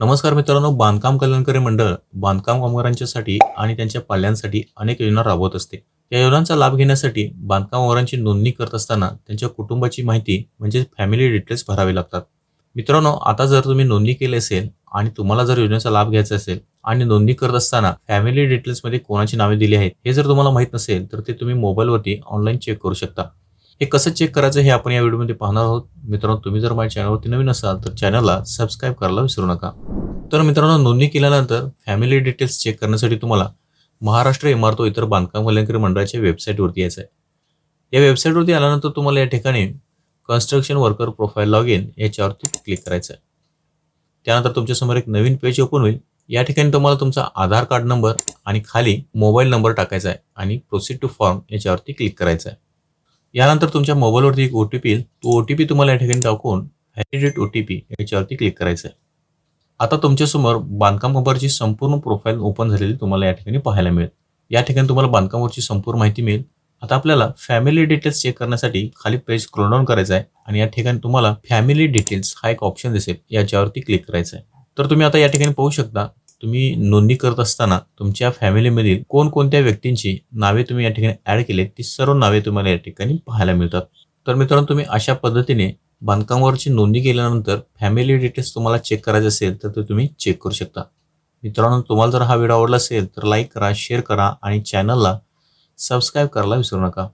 नमस्कार मित्रांनो बांधकाम कल्याणकारी मंडळ बांधकाम कामगारांच्यासाठी आणि त्यांच्या पाल्यांसाठी अनेक योजना राबवत असते. या योजनांचा लाभ घेण्यासाठी बांधकाम कामगारांची नोंदणी करत असताना त्यांच्या कुटुंबाची माहिती म्हणजे फॅमिली डिटेल्स भरावे लागतात. मित्रांनो आता जर तुम्ही नोंदणी केली असेल आणि तुम्हाला जर योजनेचा लाभ घ्यायचा असेल आणि नोंदणी करत असताना फॅमिली डिटेल्समध्ये कोणाची नावे दिली आहेत हे जर तुम्हाला माहीत नसेल तर ते तुम्ही मोबाईलवरती ऑनलाईन चेक करू शकता. हे कसं चेक करायचं हे आपण या व्हिडिओमध्ये पाहणार आहोत. मित्रांनो तुम्ही जर माझ्या चॅनलवरती नवीन असाल तर चॅनलला सबस्क्राईब करायला विसरू नका. तर मित्रांनो नोंदणी केल्यानंतर फॅमिली डिटेल्स चेक करण्यासाठी तुम्हाला महाराष्ट्र इमारत इतर बांधकाम कल्याणकारी मंडळाच्या वेबसाईटवरती यायचं आहे. या वेबसाईटवरती आल्यानंतर तुम्हाला या ठिकाणी construction worker profile log in याच्यावरती क्लिक करायचं आहे. त्यानंतर तुमच्यासमोर एक नवीन पेज ओपन होईल. या ठिकाणी तुम्हाला तुमचा आधार कार्ड नंबर आणि खाली मोबाईल नंबर टाकायचा आहे आणि प्रोसीड टू फॉर्म याच्यावरती क्लिक करायचं आहे. यानंतर तुमच्या मोबाईलवरती एक ओ टी पी येईल. तो ओ टी पी तुम्हाला या ठिकाणी टाकून हॅडिडेट ओ टी पी याच्यावरती क्लिक करायचं आहे आता तुमच्यासमोर बांधकाम कंपनीची संपूर्ण प्रोफाईल ओपन झालेली तुम्हाला या ठिकाणी पाहायला मिळेल. या ठिकाणी तुम्हाला बांधकामावरची संपूर्ण माहिती मिळेल. आता आपल्याला फॅमिली डिटेल्स चेक करण्यासाठी खाली पेज स्क्रोल करायचं आहे आणि या ठिकाणी तुम्हाला फॅमिली डिटेल्स हा एक ऑप्शन दिसेल. याच्यावरती क्लिक करायचं आहे तर तुम्ही आता या ठिकाणी पाहू शकता तुम्ही नोंदणी करत असताना तुमच्या फॅमिलीमधील कोणकोणत्या व्यक्तींची नावे तुम्ही या ठिकाणी ऍड केले ती सर्व नावे तुम्हाला या ठिकाणी पाहायला मिळतात. तर मित्रांनो तुम्ही अशा पद्धतीने बांधकामावरची नोंदणी केल्यानंतर फॅमिली डिटेल्स तुम्हाला चेक करायचे असेल तर ते तुम्ही चेक करू शकता. मित्रांनो तुम्हाला जर हा व्हिडिओ आवडला असेल तर लाईक करा शेअर करा आणि चॅनलला सबस्क्राईब करायला विसरू नका.